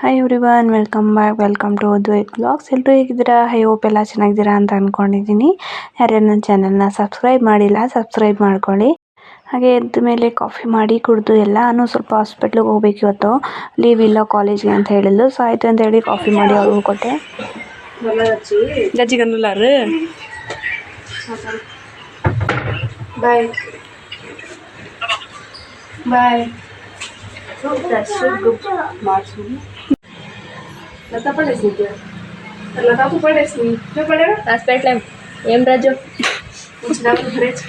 Hi everyone welcome back welcome to Dwaith blogs ಎಲ್ಲರೂ ಹೇಗಿದ್ದೀರಾ? High hope ಎಲ್ಲ ಚೆನ್ನಾಗಿದ್ದೀರಾ ಅಂತ ಅಂದ್ಕೊಂಡಿದ್ದೀನಿ ಯಾರ್ಯಾರು ನನ್ನ ಚಾನಲ್ನ ಸಬ್ಸ್ಕ್ರೈಬ್ ಮಾಡಿಲ್ಲ ಸಬ್ಸ್ಕ್ರೈಬ್ ಮಾಡ್ಕೊಳ್ಳಿ. ಹಾಗೆ ಎದ್ದ ಮೇಲೆ ಕಾಫಿ ಮಾಡಿ ಕುಡಿದು ಎಲ್ಲ, ನಾನು ಸ್ವಲ್ಪ ಹಾಸ್ಪಿಟ್ಲಿಗೆ ಹೋಗ್ಬೇಕು ಇವತ್ತು. ಲೀವ್ ಇಲ್ಲ ಕಾಲೇಜ್ಗೆ ಅಂತ ಹೇಳಿದ್ಲು ಸೊ ಆಯಿತು ಅಂತ ಹೇಳಿ ಕಾಫಿ ಮಾಡಿ ಅವ್ರಿಗೆ ಕೊಟ್ಟೆ. ಬಾಯ್ ಬಾಯ್ લતા પડે છે ત્યાં લતા તો પડે છે નહીં જો પડે પાસ એટલે એમ રાજો પૂછના ઘરે જ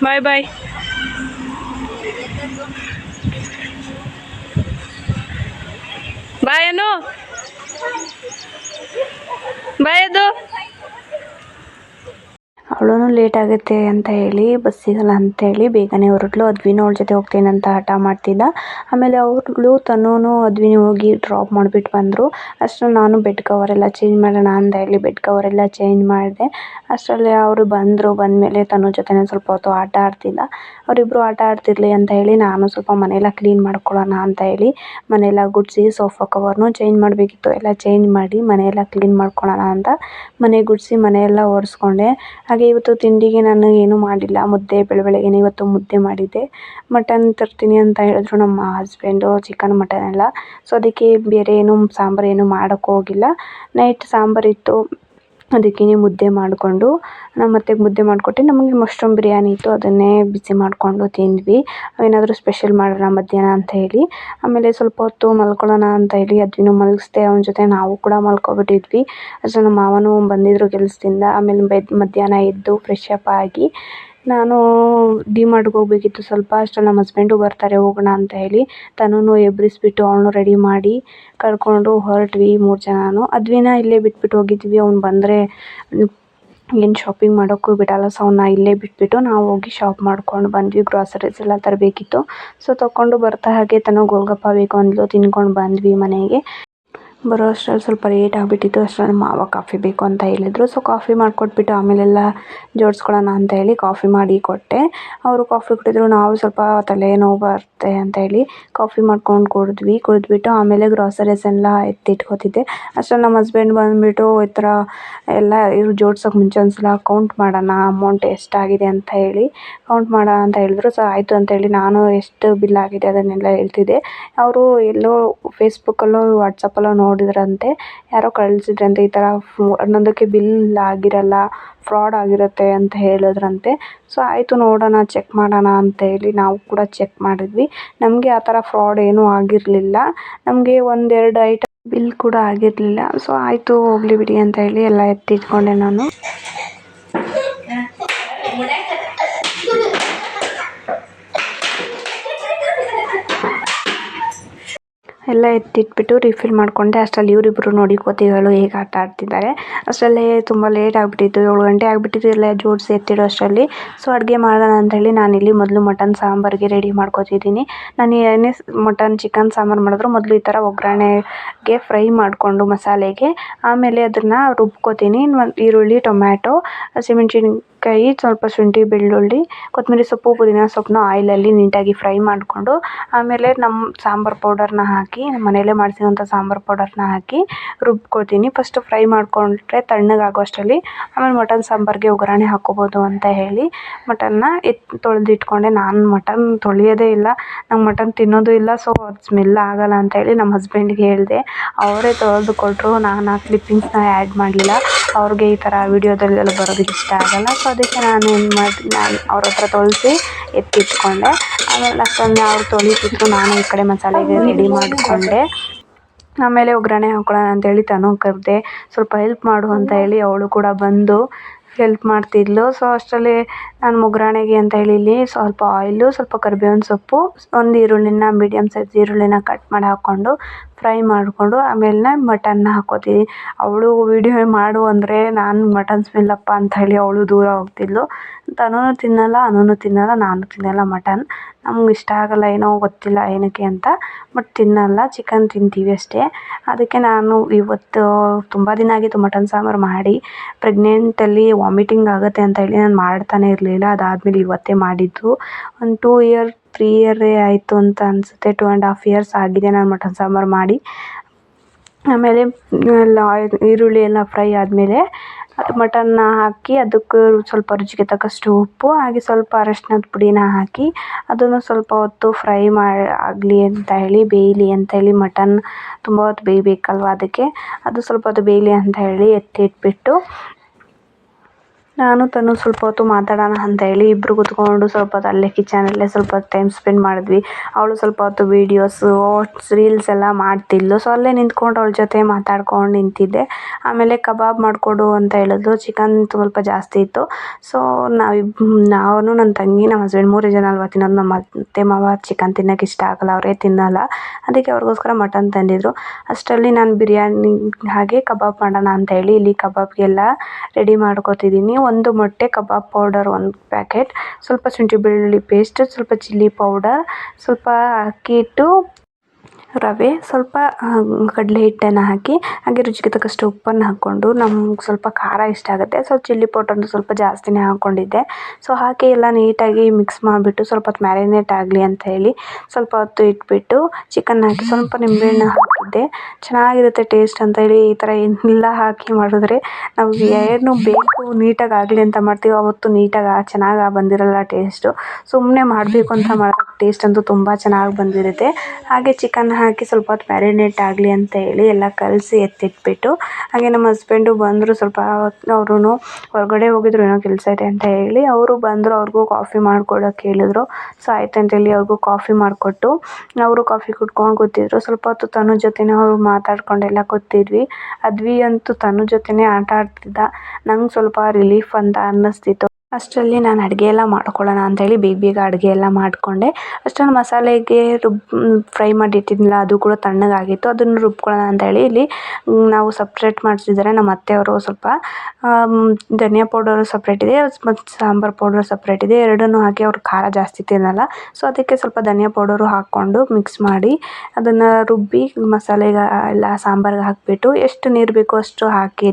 બાય બાય બાય એનો બાય દો ಅವಳು ಲೇಟ್ ಆಗುತ್ತೆ ಅಂತ ಹೇಳಿ ಬಸ್ ಸಿಗಲ್ಲ ಅಂತ ಹೇಳಿ ಬೇಗನೆ ಹೊರಟ್ಲು. ಅದ್ವಿನ ಅವಳ ಜೊತೆ ಹೋಗ್ತೀನಿ ಅಂತ ಹಠ ಮಾಡ್ತಿದ್ದ. ಆಮೇಲೆ ಅವಳು ತನ್ನೂ ಅದ್ವಿನಿ ಹೋಗಿ ಡ್ರಾಪ್ ಮಾಡಿಬಿಟ್ಟು ಬಂದರು. ಅಷ್ಟು ನಾನು ಬೆಡ್ ಕವರ್ ಎಲ್ಲ ಚೇಂಜ್ ಮಾಡೋಣ ಅಂತ ಹೇಳಿ ಬೆಡ್ ಕವರ್ ಎಲ್ಲ ಚೇಂಜ್ ಮಾಡಿದೆ. ಅಷ್ಟರಲ್ಲಿ ಅವರು ಬಂದರು, ಬಂದಮೇಲೆ ತನ್ನೂ ಜೊತೆನೇ ಸ್ವಲ್ಪ ಹೊತ್ತು ಆಟ ಆಡ್ತಿದ್ದ. ಅವರಿಬ್ಬರು ಆಟ ಆಡ್ತಿರ್ಲಿ ಅಂತ ಹೇಳಿ ನಾನು ಸ್ವಲ್ಪ ಮನೆಯೆಲ್ಲ ಕ್ಲೀನ್ ಮಾಡ್ಕೊಳ್ಳೋಣ ಅಂತ ಹೇಳಿ ಮನೆಯೆಲ್ಲ ಗುಡಿಸಿ ಸೋಫಾ ಕವರ್ನು ಚೇಂಜ್ ಮಾಡಬೇಕಿತ್ತು. ಎಲ್ಲ ಚೇಂಜ್ ಮಾಡಿ ಮನೆಯೆಲ್ಲ ಕ್ಲೀನ್ ಮಾಡ್ಕೊಳ್ಳೋಣ ಅಂತ ಮನೆ ಗುಡಿಸಿ ಮನೆಯೆಲ್ಲ ಒರೆಸ್ಕೊಂಡೆ. ಹಾಗೆ ಇವತ್ತು ತಿಂಡಿಗೆ ನಾನು ಏನೂ ಮಾಡಿಲ್ಲ. ಮುದ್ದೆ ಬೆಳ ಬೆಳಗ್ಗೆನೇ ಇವತ್ತು ಮುದ್ದೆ ಮಾಡಿದ್ದೆ. ಮಟನ್ ತರ್ತೀನಿ ಅಂತ ಹೇಳಿದ್ರು ನಮ್ಮ ಹಸ್ಬೆಂಡು ಚಿಕನ್ ಮಟನ್ ಎಲ್ಲ. ಸೊ ಅದಕ್ಕೆ ಬೇರೆ ಏನು ಸಾಂಬಾರು ಏನು ಮಾಡೋಕ್ಕೋಗಿಲ್ಲ ನೈಟ್ ಸಾಂಬಾರಿತ್ತು ಅದಕ್ಕೆ ಮುದ್ದೆ ಮಾಡಿಕೊಂಡು ನಮ್ಮ ಅತ್ತೆಗೆ ಮುದ್ದೆ ಮಾಡಿಕೊಟ್ಟೆ. ನಮಗೆ ಮಶ್ರೂಮ್ ಬಿರಿಯಾನಿ ಇತ್ತು, ಅದನ್ನೇ ಬಿಸಿ ಮಾಡಿಕೊಂಡು ತಿಂದ್ವಿ. ಏನಾದರೂ ಸ್ಪೆಷಲ್ ಮಾಡೋಣ ಮಧ್ಯಾಹ್ನ ಅಂತ ಹೇಳಿ. ಆಮೇಲೆ ಸ್ವಲ್ಪ ಹೊತ್ತು ಮಲ್ಕೊಳ್ಳೋಣ ಅಂತ ಹೇಳಿ ಅದನ್ನು ಮಲಗಿಸ್ದೆ. ಅವನ ಜೊತೆ ನಾವು ಕೂಡ ಮಲ್ಕೊಬಿಟ್ಟಿದ್ವಿ. ಅಷ್ಟರಲ್ಲಿ ನಮ್ಮ ಮಾವನೂ ಬಂದಿದ್ದರು ಕೆಲಸದಿಂದ. ಆಮೇಲೆ ಬೆದ್ ಮಧ್ಯಾಹ್ನ ಎದ್ದು ಫ್ರೆಶ್ ಅಪ್ ಆಗಿ ನಾನು ಡಿಮಾರ್ಟ್ಗೆ ಹೋಗಬೇಕಿತ್ತು. ಸ್ವಲ್ಪ ಅಷ್ಟ್ರಲ್ಲಿ ನಮ್ಮ ಹಸ್ಬೆಂಡು ಬರ್ತಾರೆ, ಹೋಗೋಣ ಅಂತ ಹೇಳಿ. ತನ್ನೂ ಎಬ್ಬಿಸ್ಬಿಟ್ಟು ಅವನು ರೆಡಿ ಮಾಡಿ ಕರ್ಕೊಂಡು ಹೊರಟ್ವಿ ಮೂರು ಜನನು. ಅದ್ವಿನ ಇಲ್ಲೇ ಬಿಟ್ಬಿಟ್ಟು ಹೋಗಿದ್ವಿ. ಅವ್ನು ಬಂದರೆ ಏನು ಶಾಪಿಂಗ್ ಮಾಡೋಕ್ಕೂ ಬಿಡಲ್ಲ. ಸೊ ಅವನ್ನ ಇಲ್ಲೇ ಬಿಟ್ಬಿಟ್ಟು ನಾವು ಹೋಗಿ ಶಾಪ್ ಮಾಡ್ಕೊಂಡು ಬಂದ್ವಿ. ಗ್ರಾಸರೀಸ್ ಎಲ್ಲ ತರಬೇಕಿತ್ತು. ಸೊ ತಗೊಂಡು ಬರ್ತಾ ಹಾಗೆ ತನು ಗೋಲ್ಗಪ್ಪ ಬೇಕು ಅಂದ್ಲು. ತಿನ್ಕೊಂಡು ಬಂದ್ವಿ ಮನೆಗೆ. ಬರೋ ಅಷ್ಟರಲ್ಲಿ ಸ್ವಲ್ಪ ಲೇಟ್ ಆಗಿಬಿಟ್ಟಿತ್ತು, ಅಷ್ಟ್ರಲ್ಲಿ ಮಾವ ಕಾಫಿ ಬೇಕು ಅಂತ ಹೇಳಿದ್ರು. ಸೊ ಕಾಫಿ ಮಾಡಿಕೊಟ್ಬಿಟ್ಟು ಆಮೇಲೆಲ್ಲ ಜೋಡಿಸ್ಕೊಳ್ಳೋಣ ಅಂತ ಹೇಳಿ ಕಾಫಿ ಮಾಡಿ ಕೊಟ್ಟೆ. ಅವರು ಕಾಫಿ ಕುಡಿದ್ರು, ನಾವು ಸ್ವಲ್ಪ ತಲೆನೋವು ಬರುತ್ತೆ ಅಂತ ಹೇಳಿ ಕಾಫಿ ಮಾಡ್ಕೊಂಡು ಕುಡಿದ್ವಿ. ಕುಡಿದ್ಬಿಟ್ಟು ಆಮೇಲೆ ಗ್ರಾಸರೀಸ್ ಎಲ್ಲ ಎತ್ತಿಟ್ಕೋತಿದ್ದೆ. ಅಷ್ಟರಲ್ಲಿ ನಮ್ಮ ಹಸ್ಬೆಂಡ್ ಬಂದುಬಿಟ್ಟು ಈ ಥರ ಎಲ್ಲ ಇವ್ರು ಜೋಡ್ಸೋಕೆ ಮುಂಚೆ ಒಂದು ಸಲ ಕೌಂಟ್ ಮಾಡೋಣ ಅಮೌಂಟ್ ಎಷ್ಟಾಗಿದೆ ಅಂತ ಹೇಳಿ ಕೌಂಟ್ ಮಾಡೋಣ ಅಂತ ಹೇಳಿದ್ರು. ಸೊ ಆಯಿತು ಅಂತ ಹೇಳಿ ನಾನು ಎಷ್ಟು ಬಿಲ್ ಆಗಿದೆ ಅದನ್ನೆಲ್ಲ ಹೇಳ್ತಿದ್ದೆ. ಅವರು ಎಲ್ಲೋ ಫೇಸ್ಬುಕ್ಕಲ್ಲೋ ವಾಟ್ಸಪ್ಪಲ್ಲೋ ನೋಡಿದ್ರಂತೆ. ಯಾರೋ ಕಳಿಸಿದ್ರಂತೆ. ಈ ಥರ ಒಂದೊಂದಕ್ಕೆ ಬಿಲ್ ಆಗಿರಲ್ಲ, ಫ್ರಾಡ್ ಆಗಿರುತ್ತೆ ಅಂತ ಹೇಳಿದ್ರಂತೆ. ಸೊ, ಆಯಿತು ನೋಡೋಣ, ಚೆಕ್ ಮಾಡೋಣ ಅಂತ ಹೇಳಿ ನಾವು ಕೂಡ ಚೆಕ್ ಮಾಡಿದ್ವಿ. ನಮಗೆ ಆ ಥರ ಫ್ರಾಡ್ ಏನೂ ಆಗಿರಲಿಲ್ಲ. ನಮಗೆ ಒಂದೆರಡು ಐಟಮ್ ಬಿಲ್ ಕೂಡ ಆಗಿರಲಿಲ್ಲ. ಸೊ, ಆಯಿತು ಹೋಗಲಿ ಬಿಡಿ ಅಂತ ಹೇಳಿ ಎಲ್ಲ ಎತ್ತಿಟ್ಕೊಂಡೆ ನಾನು. ಎಲ್ಲ ಎತ್ತಿಟ್ಬಿಟ್ಟು ರಿಫಿಲ್ ಮಾಡಿಕೊಂಡೆ. ಅಷ್ಟರಲ್ಲಿ ಇವರಿಬ್ಬರು ನೋಡಿ ಕೋತಿಗಳು ಹೇಗೆ ಆಟ ಆಡ್ತಿದ್ದಾರೆ. ಅಷ್ಟರಲ್ಲೇ ತುಂಬ ಲೇಟ್ ಆಗಿಬಿಟ್ಟಿತ್ತು. ಏಳು ಗಂಟೆ ಆಗಿಬಿಟ್ಟಿತ್ತು ಎಲ್ಲ ಜೋಡಿಸಿ ಎತ್ತಿಡೋ ಅಷ್ಟರಲ್ಲಿ. ಸೊ ಅಡುಗೆ ಮಾಡೋಣ ಅಂತೇಳಿ ನಾನಿಲ್ಲಿ ಮೊದಲು ಮಟನ್ ಸಾಂಬಾರಿಗೆ ರೆಡಿ ಮಾಡ್ಕೊತಿದ್ದೀನಿ. ನಾನು ಏನೇ ಮಟನ್ ಚಿಕನ್ ಸಾಂಬಾರು ಮಾಡಿದ್ರು. ಮೊದಲು ಈ ಥರ ಒಗ್ಗರಣೆಗೆ ಫ್ರೈ ಮಾಡಿಕೊಂಡು ಮಸಾಲೆಗೆ. ಆಮೇಲೆ ಅದನ್ನು ರುಬ್ಕೋತೀನಿ. ಈರುಳ್ಳಿ, ಟೊಮ್ಯಾಟೊ ಹಸಿಮೆಣ್ಸಿನ್ಕಾಯಿ ಸ್ವಲ್ಪ ಶುಂಠಿ, ಬೆಳ್ಳುಳ್ಳಿ, ಕೊತ್ತಂಬರಿ ಸೊಪ್ಪು, ಪುದೀನ ಸೊಪ್ಪನ್ನ ಆಯಿಲಲ್ಲಿ ನೀಟಾಗಿ ಫ್ರೈ ಮಾಡಿಕೊಂಡು, ಆಮೇಲೆ ನಮ್ಮ ಸಾಂಬಾರು ಪೌಡರ್ನ ಹಾಕಿ ನಮ್ಮ ಮನೆಯಲ್ಲೇ ಮಾಡಿಸಿರೋಂಥ ಸಾಂಬಾರು ಪೌಡರ್ನ ಹಾಕಿ ರುಬ್ಕೊಳ್ತೀನಿ. ಫಸ್ಟು ಫ್ರೈ ಮಾಡಿಕೊಂಡ್ರೆ ತಣ್ಣಗಾಗೋ ಅಷ್ಟರಲ್ಲಿ ಆಮೇಲೆ ಮಟನ್ ಸಾಂಬಾರಿಗೆ ಒಗ್ಗರಣೆ ಹಾಕ್ಕೋಬೋದು ಅಂತ ಹೇಳಿ, ಮಟನ್ನ ಎತ್ತು ತೊಳೆದಿಟ್ಕೊಂಡೆ. ನಾನು ಮಟನ್ ತೊಳೆಯೋದೇ ಇಲ್ಲ, ನಂಗೆ ಮಟನ್ ತಿನ್ನೋದು ಇಲ್ಲ, ಸೊ ಅದು ಸ್ಮೆಲ್ ಆಗಲ್ಲ ಅಂತ ಹೇಳಿ ನಮ್ಮ ಹಸ್ಬೆಂಡ್ಗೆ ಹೇಳಿದೆ. ಅವರೇ ತೊಳೆದು ಕೊಟ್ಟರು ನಾನು ಆ ಕ್ಲಿಪ್ಪಿಂಗ್ಸ್ನ ಆ್ಯಡ್ ಮಾಡಲಿಲ್ಲ. ಅವ್ರಿಗೆ ಈ ಥರ ವಿಡಿಯೋದಲ್ಲೆಲ್ಲ ಬರೋದಕ್ಕೆ ಇಷ್ಟ ಆಗಲ್ಲ ಸೊ ಅದಕ್ಕೆ ನಾನು ಏನು ಮಾಡಿ ನಾನು ಅವ್ರ ಹತ್ರ ತೊಳೆಸಿ ಎತ್ತಿಟ್ಕೊಂಡೆ. ಆಮೇಲೆ ಅಷ್ಟೊಂದು ಅವ್ರು ತೊಳಿತಿದ್ರು ನಾನು ಈ ಕಡೆ ಮಸಾಲೆಗೆ ರೆಡಿ ಮಾಡಿಕೊಂಡೆ. ಆಮೇಲೆ ಒಗ್ಗರಣೆ ಹಾಕೊಳ್ಳೋಣ ಅಂತೇಳಿ ತನು ಕರೆದೆ ಸ್ವಲ್ಪ ಹೆಲ್ಪ್ ಮಾಡು ಅಂತ ಹೇಳಿ ಅವಳು ಕೂಡ ಬಂದು ಹೆಲ್ಪ್ ಮಾಡ್ತಿದ್ಲು. ಸೊ ಅಷ್ಟರಲ್ಲಿ ನಾನು ಒಗ್ಗರಣೆಗೆ ಅಂತ ಹೇಳಿ ಇಲ್ಲಿ ಸ್ವಲ್ಪ ಆಯಿಲು ಸ್ವಲ್ಪ ಕರಿಬೇವಿನ ಸೊಪ್ಪು, ಒಂದು ಈರುಳ್ಳಿನ ಮೀಡಿಯಮ್ ಸೈಜ್ ಈರುಳ್ಳಿನ ಕಟ್ ಮಾಡಿ ಹಾಕ್ಕೊಂಡು ಫ್ರೈ ಮಾಡಿಕೊಂಡು ಆಮೇಲೆ ಮಟನ್ನ ಹಾಕ್ಕೋತೀನಿ ಅವಳು ವೀಡಿಯೋ ಮಾಡು ಅಂದರೆ ನಾನು ಮಟನ್ ಸ್ಮೆಲ್ಲಪ್ಪ ಅಂತ ಹೇಳಿ ಅವಳು ದೂರ ಹೋಗ್ತಿದ್ಲು. ತನೂ ತಿನ್ನಲ್ಲ, ಅನೂನು ತಿನ್ನಲ್ಲ, ನಾನು ತಿನ್ನಲ್ಲ ಮಟನ್ ನಮ್ಗೆ ಇಷ್ಟ ಆಗಲ್ಲ ಏನೋ ಗೊತ್ತಿಲ್ಲ ಏನಕ್ಕೆ ಅಂತ ಬಟ್ ತಿನ್ನಲ್ಲ ಚಿಕನ್ ತಿಂತೀವಿ ಅಷ್ಟೇ. ಅದಕ್ಕೆ ನಾನು ಇವತ್ತು ತುಂಬ ದಿನ ಆಗಿತ್ತು ಮಟನ್ ಸಾಂಬಾರು ಮಾಡಿ. ಪ್ರೆಗ್ನೆಂಟಲ್ಲಿ ವಾಮಿಟಿಂಗ್ ಆಗುತ್ತೆ ಅಂತ ಹೇಳಿ ನಾನು ಮಾಡ್ತಾನೆ ಇರಲಿಲ್ಲ. ಅದಾದಮೇಲೆ ಇವತ್ತೇ ಮಾಡಿದ್ದು. ಒಂದು ಟೂ ಇಯರ್ ತ್ರೀ ಇಯರೇ ಆಯಿತು ಅಂತ ಅನಿಸುತ್ತೆ. ಟೂ ಆ್ಯಂಡ್ ಹಾಫ್ ಇಯರ್ಸ್ ಆಗಿದೆ ನಾನು ಮಟನ್ ಸಾಂಬಾರು ಮಾಡಿ. ಆಮೇಲೆ, ಎಲ್ಲ ಈರುಳ್ಳಿ ಎಲ್ಲ ಫ್ರೈ ಆದಮೇಲೆ ಮಟನ್ನ ಹಾಕಿ ಅದಕ್ಕೆ ಸ್ವಲ್ಪ ರುಚಿಗೆ ತಕ್ಕಷ್ಟು ಉಪ್ಪು, ಹಾಗೆ ಸ್ವಲ್ಪ ಅರಶಿನದ ಪುಡಿನ ಹಾಕಿ ಅದನ್ನು ಸ್ವಲ್ಪ ಹೊತ್ತು ಫ್ರೈ ಮಾಡಿ, ಆಗಲಿ ಅಂತ ಹೇಳಿ, ಬೇಯಲಿ ಅಂತ ಹೇಳಿ ಮಟನ್ ತುಂಬ ಹೊತ್ತು ಬೇಯಬೇಕಲ್ವ ಅದಕ್ಕೆ. ಅದು ಸ್ವಲ್ಪ ಹೊತ್ತು ಬೇಯಲಿ ಅಂತ ಹೇಳಿ ಎತ್ತಿಟ್ಬಿಟ್ಟು ನಾನು ತನು ಸ್ವಲ್ಪ ಹೊತ್ತು ಮಾತಾಡೋಣ ಅಂತ ಹೇಳಿ ಇಬ್ಬರು ಕೂತ್ಕೊಂಡು ಸ್ವಲ್ಪ ಹೊತ್ತು ಅಲ್ಲೇ ಕಿಚನಲ್ಲೇ ಸ್ವಲ್ಪ ಹೊತ್ತು ಟೈಮ್ ಸ್ಪೆಂಡ್ ಮಾಡಿದ್ವಿ. ಅವಳು ಸ್ವಲ್ಪ ಹೊತ್ತು ವೀಡಿಯೋಸು ರೀಲ್ಸ್ ಎಲ್ಲ ಮಾಡ್ತಿದ್ಲು. ಸೊ ಅಲ್ಲೇ ನಿಂತ್ಕೊಂಡು ಅವಳ ಜೊತೆ ಮಾತಾಡ್ಕೊಂಡು ನಿಂತಿದ್ದೆ. ಆಮೇಲೆ ಕಬಾಬ್ ಮಾಡಿಕೊಡು ಅಂತ ಹೇಳಿದ್ರು. ಚಿಕನ್ ಸ್ವಲ್ಪ ಜಾಸ್ತಿ ಇತ್ತು. ಸೊ ನಾವಿ ನಾನು ನನ್ನ ತಂಗಿ ನಮ್ಮ ಹಸ್ಬೆಂಡ್ ಮೂರೇ ಜನ ಅಲ್ವಾ, ತಿನ್ನೋದು ನಮ್ಮ ಅತ್ತೆ ಮಾವ ಚಿಕನ್ ತಿನ್ನೋಕೆ ಇಷ್ಟ ಆಗಲ್ಲ, ಅವರೇ ತಿನ್ನಲ್ಲ. ಅದಕ್ಕೆ ಅವ್ರಿಗೋಸ್ಕರ ಮಟನ್ ತಂದಿದ್ರು. ಅಷ್ಟರಲ್ಲಿ ನಾನು ಬಿರಿಯಾನಿ ಹಾಗೆ ಕಬಾಬ್ ಮಾಡೋಣ ಅಂತ ಹೇಳಿ ಇಲ್ಲಿ ಕಬಾಬ್ಗೆಲ್ಲ ರೆಡಿ ಮಾಡ್ಕೊತಿದ್ದೀನಿ. ಒಂದು ಮೊಟ್ಟೆ, ಕಬಾಬ್ ಪೌಡರ್ ಒಂದು ಪ್ಯಾಕೆಟ್. ಸ್ವಲ್ಪ ಶುಂಠಿ ಬೆಳ್ಳುಳ್ಳಿ ಪೇಸ್ಟ್ ಸ್ವಲ್ಪ ಚಿಲ್ಲಿ ಪೌಡರ್ ಸ್ವಲ್ಪ ಅಕ್ಕಿ ಹಿಟ್ಟು ರವೆ ಸ್ವಲ್ಪ ಕಡಲೆ ಹಿಟ್ಟನ್ನು ಹಾಕಿ, ಹಾಗೆ ರುಚಿಗೆ ತಕ್ಕಷ್ಟು ಉಪ್ಪನ್ನು ಹಾಕ್ಕೊಂಡು ನಮ್ಗೆ ಸ್ವಲ್ಪ ಖಾರ ಇಷ್ಟ ಆಗುತ್ತೆ. ಸೊ ಚಿಲ್ಲಿ ಪೌಡರ್ನು ಸ್ವಲ್ಪ ಜಾಸ್ತಿನೇ ಹಾಕ್ಕೊಂಡಿದ್ದೆ ಸೊ ಹಾಕಿ ಎಲ್ಲ ನೀಟಾಗಿ ಮಿಕ್ಸ್ ಮಾಡಿಬಿಟ್ಟು ಸ್ವಲ್ಪ ಹೊತ್ತು ಮ್ಯಾರಿನೇಟ್ ಆಗಲಿ ಅಂತ ಹೇಳಿ ಸ್ವಲ್ಪ ಹೊತ್ತು ಇಟ್ಬಿಟ್ಟು ಚಿಕನ್ ಹಾಕಿ ಸ್ವಲ್ಪ ನಿಂಬೆಹಣ್ಣು ಹಾಕಿದ್ದೆ. ಚೆನ್ನಾಗಿರುತ್ತೆ ಟೇಸ್ಟ್ ಅಂತ ಹೇಳಿ ಈ ಥರ ಎಲ್ಲ ಹಾಕಿ ಮಾಡಿದ್ರೆ. ನಾವು ಏನು ಬೇಕು ನೀಟಾಗಿ ಆಗಲಿ ಅಂತ ಮಾಡ್ತೀವಿ ಅವತ್ತು ನೀಟಾಗಿ ಚೆನ್ನಾಗಿ ಬಂದಿರಲ್ಲ ಟೇಸ್ಟು ಸುಮ್ಮನೆ ಮಾಡಬೇಕು ಅಂತ ಮಾಡಿದಾಗ ಟೇಸ್ಟ್ ಅಂತೂ ತುಂಬ ಚೆನ್ನಾಗಿ ಬಂದಿರುತ್ತೆ. ಹಾಗೆ ಚಿಕನ್ ಹಾಕಿ ಸ್ವಲ್ಪ ಹೊತ್ತು ಮ್ಯಾರಿನೇಟ್ ಆಗಲಿ ಅಂತ ಹೇಳಿ ಎಲ್ಲ ಕಲಸಿ ಎತ್ತಿಟ್ಬಿಟ್ಟು, ಹಾಗೆ ನಮ್ಮ ಹಸ್ಬೆಂಡು ಬಂದರು ಸ್ವಲ್ಪ ಅವ್ರೂ ಹೊರಗಡೆ ಹೋಗಿದ್ರು, ಏನೋ ಕೆಲಸ ಇದೆ ಅಂತ ಹೇಳಿ ಅವರು ಬಂದರು, ಅವ್ರಿಗೂ ಕಾಫಿ ಮಾಡ್ಕೊಡೋಕೆ ಹೇಳಿದ್ರು. ಸೊ ಆಯ್ತು ಅಂತೇಳಿ ಅವ್ರಿಗೂ ಕಾಫಿ ಮಾಡಿಕೊಟ್ಟು ಅವರು ಕಾಫಿ ಕುಡ್ಕೊಂಡು ಕೂತಿದ್ರು. ಸ್ವಲ್ಪ ಹೊತ್ತು ತನು ಜೊತೆನೇ ಅವರು ಮಾತಾಡ್ಕೊಂಡೆಲ್ಲ ಕೂತಿದ್ವಿ. ಅದ್ವಿ ಅಂತೂ ತನು ಜೊತೆನೇ ಆಟ ಆಡ್ತಿದ್ದ. ನಂಗೆ ಸ್ವಲ್ಪ ರಿಲೀಫ್ ಅಂತ ಅನ್ನಿಸ್ತಿತ್ತು. ಅಷ್ಟರಲ್ಲಿ ನಾನು ಅಡುಗೆ ಎಲ್ಲ ಮಾಡ್ಕೊಳ್ಳೋಣ ಅಂತೇಳಿ ಬೇಗ ಬೇಗ ಅಡುಗೆ ಎಲ್ಲ ಮಾಡಿಕೊಂಡೆ. ಅಷ್ಟರಲ್ಲಿ ಮಸಾಲೆಗೆ ರುಬ್ಬಿ ಫ್ರೈ ಮಾಡಿ ಇಟ್ಟಿದ್ನಲ್ಲ ಅದು ಕೂಡ ತಣ್ಣಗಾಗಿತ್ತು. ಅದನ್ನು ರುಬ್ಕೊಳ್ಳೋಣ ಹೇಳಿ ಇಲ್ಲಿ ನಾವು ಸಪ್ರೇಟ್ ಮಾಡಿಸಿದ್ದಾರೆ ನಮ್ಮ ಅತ್ತೆಯವರು ಸ್ವಲ್ಪ ಧನಿಯಾ ಪೌಡರು ಸಪ್ರೇಟ್ ಇದೆ, ಮತ್ತು ಸಾಂಬಾರು ಪೌಡರ್ ಸಪ್ರೇಟ್ ಇದೆ. ಎರಡನ್ನೂ ಹಾಕಿ ಅವರು ಖಾರ ಜಾಸ್ತಿ ತಿನ್ನಲ್ಲ. ಸೊ, ಅದಕ್ಕೆ ಸ್ವಲ್ಪ ಧನಿಯಾ ಪೌಡರು ಹಾಕ್ಕೊಂಡು ಮಿಕ್ಸ್ ಮಾಡಿ ಅದನ್ನು ರುಬ್ಬಿ ಮಸಾಲೆಗೆ ಎಲ್ಲ ಸಾಂಬಾರ್ಗೆ ಹಾಕಿಬಿಟ್ಟು ಎಷ್ಟು ನೀರು ಬೇಕೋ ಅಷ್ಟು ಹಾಕಿ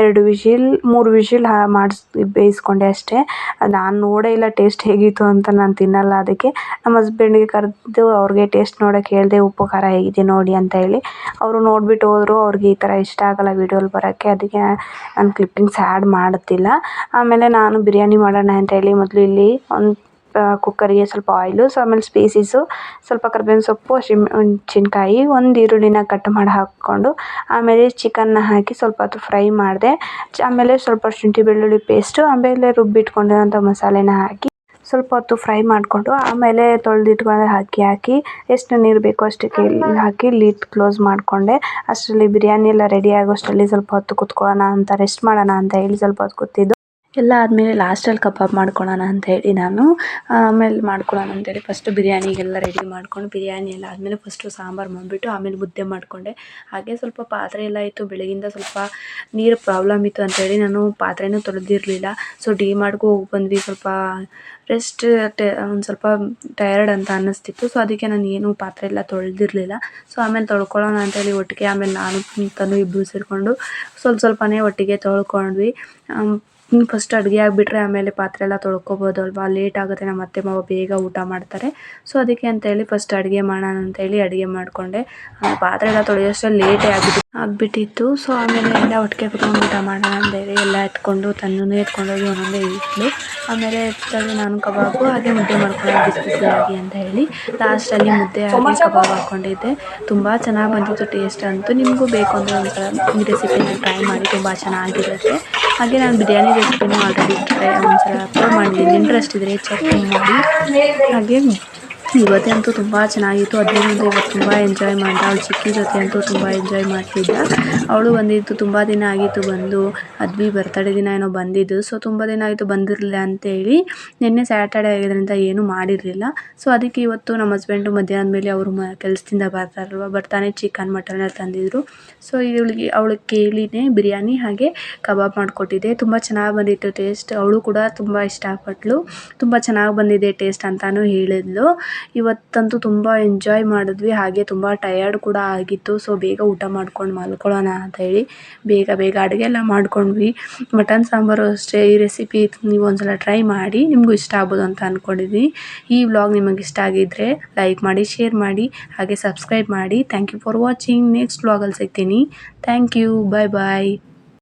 ಎರಡು ವಿಶಿಲ್ ಮೂರು ವಿಶಿಲ್ ಮಾಡಿಸ್, ಬೇಯಿಸ್ಕೊಂಡೆ. ಅಷ್ಟೇ. ನಾನು ನೋಡೇ ಇಲ್ಲ ಟೇಸ್ಟ್ ಹೇಗಿತ್ತು ಅಂತ ನಾನು ತಿನ್ನಲ್ಲ ಅದಕ್ಕೆ. ನಮ್ಮ ಹಸ್ಬೆಂಡ್ಗೆ ಕರೆದು ಅವ್ರಿಗೆ ಟೇಸ್ಟ್ ನೋಡೋಕೆ ಹೇಳಿದೆ, ಉಪ್ಪು, ಖಾರ ಹೇಗಿದೆ ನೋಡಿ ಅಂತ ಹೇಳಿ. ಅವರು ನೋಡಿಬಿಟ್ಟು ಹೋದರು, ಅವ್ರಿಗೆ ಈ ಥರ ಇಷ್ಟ ಆಗಲ್ಲ ವೀಡಿಯೋಲಿ ಬರೋಕ್ಕೆ, ಅದಕ್ಕೆ ನಾನು ಕ್ಲಿಪ್ಪಿಂಗ್ಸ್ ಆ್ಯಡ್ ಮಾಡ್ತಿಲ್ಲ. ಆಮೇಲೆ ನಾನು ಬಿರಿಯಾನಿ ಮಾಡೋಣ ಅಂತ ಹೇಳಿ ಮೊದಲು ಇಲ್ಲಿ ಒಂದು ಕುಕ್ಕರಿಗೆ ಸ್ವಲ್ಪ ಆಯಿಲು ಸೊ ಆಮೇಲೆ ಸ್ಪೈಸೀಸು ಸ್ವಲ್ಪ ಕರ್ಬೇವಿನ ಸೊಪ್ಪು ಹಸಿಮೆಣ್ಸಿನ್ಕಾಯಿ ಒಂದು ಈರುಳ್ಳಿನ ಕಟ್ ಮಾಡಿ ಹಾಕ್ಕೊಂಡು, ಆಮೇಲೆ ಚಿಕನ್ನ ಹಾಕಿ ಸ್ವಲ್ಪ ಹೊತ್ತು ಫ್ರೈ ಮಾಡಿದೆ. ಆಮೇಲೆ ಸ್ವಲ್ಪ ಶುಂಠಿ ಬೆಳ್ಳುಳ್ಳಿ ಪೇಸ್ಟು ಆಮೇಲೆ ರುಬ್ಬಿಟ್ಕೊಂಡಿರೋಂಥ ಮಸಾಲೆನ ಹಾಕಿ ಸ್ವಲ್ಪ ಹೊತ್ತು ಫ್ರೈ ಮಾಡಿಕೊಂಡು, ಆಮೇಲೆ ತೊಳೆದಿಟ್ಕೊಂಡು ಹಾಕಿ ಹಾಕಿ, ಎಷ್ಟು ನೀರು ಬೇಕೋ ಅಷ್ಟಕ್ಕೆ ಹಾಕಿ ಲಿಡ್ ಕ್ಲೋಸ್ ಮಾಡಿಕೊಂಡೆ. ಅಷ್ಟರಲ್ಲಿ ಬಿರಿಯಾನಿ ಎಲ್ಲ ರೆಡಿ ಆಗೋಷ್ಟರಲ್ಲಿ ಸ್ವಲ್ಪ ಹೊತ್ತು ಕುತ್ಕೊಳ್ಳೋಣ ಅಂತ ರೆಸ್ಟ್ ಮಾಡೋಣ ಅಂತ ಹೇಳಿ ಸ್ವಲ್ಪ ಹೊತ್ತು ಕೂತಿದ್ದು. ಎಲ್ಲ ಆದಮೇಲೆ ಲಾಸ್ಟಲ್ಲಿ ಕಬಾಬ್ ಮಾಡ್ಕೊಳ್ಳೋಣ ಅಂತ ಹೇಳಿ ನಾನು. ಆಮೇಲೆ ಮಾಡ್ಕೊಳ್ಳೋಣ ಅಂತೇಳಿ ಫಸ್ಟು ಬಿರಿಯಾನಿಗೆಲ್ಲ ರೆಡಿ ಮಾಡ್ಕೊಂಡು ಬಿರಿಯಾನಿ ಎಲ್ಲ ಆದಮೇಲೆ ಫಸ್ಟು ಸಾಂಬಾರು ಮಾಡಿಬಿಟ್ಟು ಆಮೇಲೆ ಮುದ್ದೆ ಮಾಡಿಕೊಂಡೆ. ಹಾಗೆ ಸ್ವಲ್ಪ ಪಾತ್ರೆ ಎಲ್ಲ ಇತ್ತು ಬೆಳಗಿಂದ ಸ್ವಲ್ಪ ನೀರು ಪ್ರಾಬ್ಲಮ್ ಇತ್ತು ಅಂತೇಳಿ ನಾನು ಪಾತ್ರೆನೂ ತೊಳೆದಿರಲಿಲ್ಲ. ಸೊ ಡಿ ಮಾಡ್ಕೊ ಹೋಗಿ ಬಂದ್ವಿ, ಸ್ವಲ್ಪ ರೆಸ್ಟ್ ಒಂದು ಸ್ವಲ್ಪ ಟಯರ್ಡ್ ಅಂತ ಅನ್ನಿಸ್ತಿತ್ತು. ಸೊ ಅದಕ್ಕೆ ನಾನು ಏನು ಪಾತ್ರೆ ಎಲ್ಲ ತೊಳೆದಿರಲಿಲ್ಲ. ಸೊ ಆಮೇಲೆ ತೊಳ್ಕೊಳ್ಳೋಣ ಅಂತೇಳಿ ಒಟ್ಟಿಗೆ ಆಮೇಲೆ ನಾನು ತನು ಇಬ್ಬರು ಸೇರಿಕೊಂಡು ಸ್ವಲ್ಪ ಸ್ವಲ್ಪನೇ ಒಟ್ಟಿಗೆ ತೊಳ್ಕೊಂಡ್ವಿ. ಫಸ್ಟ್ ಅಡುಗೆ ಆಗಿಬಿಟ್ರೆ ಆಮೇಲೆ ಪಾತ್ರೆ ಎಲ್ಲ ತೊಳ್ಕೊಬೋದು ಅಲ್ವಾ? ಲೇಟ್ ಆಗುತ್ತೆ, ನಮ್ಮ ಅತ್ತೆ ಮಾವ ಬೇಗ ಊಟ ಮಾಡ್ತಾರೆ. ಸೊ ಅದಕ್ಕೆ ಅಂತೇಳಿ ಫಸ್ಟ್ ಅಡುಗೆ ಮಾಡೋಣ ಅಂತೇಳಿ ಅಡುಗೆ ಮಾಡಿಕೊಂಡೆ. ಪಾತ್ರೆ ಎಲ್ಲ ತೊಳೆಯೋಷ್ಟರಲ್ಲಿ ಲೇಟೇ ಆಗಿಬಿಟ್ಟು ಆಗಿಬಿಟ್ಟಿತ್ತು. ಸೊ ಆಮೇಲೆ ಎಲ್ಲ ಒಟ್ಟಿಗೆ ಕುತ್ಕೊಂಡು ಊಟ ಮಾಡೋಣ ಅಂತೇಳಿ ಎಲ್ಲ ಎತ್ಕೊಂಡು ತನ್ನೂ ಎತ್ಕೊಂಡೋಗಿ ಒಂದೊಂದೇ ಇಟ್ಲು ಆಮೇಲೆ ಎತ್ತಲ್ಲಿ ನಾನು ಕಬಾಬು ಹಾಗೆ ಮುದ್ದೆ ಮಾಡ್ಕೊಂಡು ಬಿಸಿ ಬಿಸಿಯಾಗಿ ಅಂತ ಹೇಳಿ. ಲಾಸ್ಟಲ್ಲಿ ಮುದ್ದೆ ಹಾಗೆ ಕಬಾಬ್ ಹಾಕ್ಕೊಂಡಿದ್ದೆ. ತುಂಬ ಚೆನ್ನಾಗಿ ಬಂದಿತ್ತು ಟೇಸ್ಟ್ ಅಂತೂ ನಿಮಗೂ ಬೇಕು ಅಂದರೆ ಒಂಥರ ಈ ರೆಸಿಪಿನ ಟ್ರೈ ಮಾಡಿ ತುಂಬ ಚೆನ್ನಾಗಿರುತ್ತೆ. ಹಾಗೆ ನಾನು ಬಿರಿಯಾನಿ ರೆಸಿಪಿನೂ ಆಲ್ರೆಡಿ ಟ್ರೈ ಒಂದ್ಸಲ ಅಪ್ಲೋಡ್ ಮಾಡಿದ್ದೀನಿ ಇಂಟ್ರೆಸ್ಟ್ ಇದ್ದರೆ ಚೆಕ್ ಮಾಡಿ. ಹಾಗೆ ಇವತ್ತೇ ಅಂತೂ ತುಂಬ ಚೆನ್ನಾಗಿತ್ತು. ಅದರಿಂದ ಇವತ್ತು ತುಂಬ ಎಂಜಾಯ್ ಮಾಡಿದ. ಅವಳು ಚಿಕ್ಕಿ ಜೊತೆ ಅಂತೂ ತುಂಬ ಎಂಜಾಯ್ ಮಾಡ್ತಿದ್ದ. ಅವಳು ಬಂದಿದ್ದು ತುಂಬ ದಿನ ಆಗಿತ್ತು ಬಂದು ಅದ್ವಿ ಬರ್ತಡೇ ದಿನ ಏನೋ ಬಂದಿದ್ದು. ಸೊ ತುಂಬ ದಿನ ಆಯಿತು ಬಂದಿರಲಿಲ್ಲ ಅಂತೇಳಿ ನಿನ್ನೆ ಸ್ಯಾಟರ್ಡೇ ಆಗಿದ್ದರಿಂದ ಏನೂ ಮಾಡಿರಲಿಲ್ಲ. ಸೊ ಅದಕ್ಕೆ ಇವತ್ತು ನಮ್ಮ ಹಸ್ಬೆಂಡು ಮಧ್ಯಾಹ್ನದ ಮೇಲೆ ಅವರು ಮ, ಕೆಲಸದಿಂದ ಬರ್ತಾರಲ್ವ? ಬರ್ತಾನೆ ಚಿಕನ್ ಮಟನ್ ಎಲ್ಲ ತಂದಿದ್ದರು ಸೊ ಇವಳಿಗೆ ಅವಳಿಗೆ ಕೇಳಿನೇ ಬಿರಿಯಾನಿ ಹಾಗೆ ಕಬಾಬ್ ಮಾಡಿಕೊಟ್ಟಿದ್ದೆ. ತುಂಬ ಚೆನ್ನಾಗಿ ಬಂದಿತ್ತು ಟೇಸ್ಟ್ ಅವಳು ಕೂಡ ತುಂಬ ಇಷ್ಟಪಟ್ಟಳು ತುಂಬ ಚೆನ್ನಾಗಿ ಬಂದಿದೆ ಟೇಸ್ಟ್ ಅಂತಲೂ ಹೇಳಿದ್ಲು. ಇವತ್ತಂತೂ ತುಂಬ ಎಂಜಾಯ್ ಮಾಡಿದ್ವಿ. ಹಾಗೆ ತುಂಬ ಟಯರ್ಡ್ ಕೂಡ ಆಗಿತ್ತು. ಸೊ ಬೇಗ ಊಟ ಮಾಡ್ಕೊಂಡು ಮಲ್ಕೊಳ್ಳೋಣ ಅಂತ ಹೇಳಿ ಬೇಗ ಬೇಗ ಅಡುಗೆ ಎಲ್ಲ ಮಾಡ್ಕೊಂಡ್ವಿ. ಮಟನ್ ಸಾಂಬಾರು ಅಷ್ಟೇ. ಈ ರೆಸಿಪಿ ನೀವು ಒಂದ್ಸಲ ಟ್ರೈ ಮಾಡಿ ನಿಮಗೂ ಇಷ್ಟ ಆಗ್ಬೋದು ಅಂತ ಅಂದ್ಕೊಂಡಿದ್ವಿ ಈ ವ್ಲಾಗ್ ನಿಮಗೆ ಇಷ್ಟ ಆಗಿದ್ದರೆ ಲೈಕ್ ಮಾಡಿ ಶೇರ್ ಮಾಡಿ, ಹಾಗೆ ಸಬ್ಸ್ಕ್ರೈಬ್ ಮಾಡಿ. Thank you for watching next ವ್ಲಾಗಲ್ಲಿ ಸಿಗ್ತೀನಿ. Thank you bye bye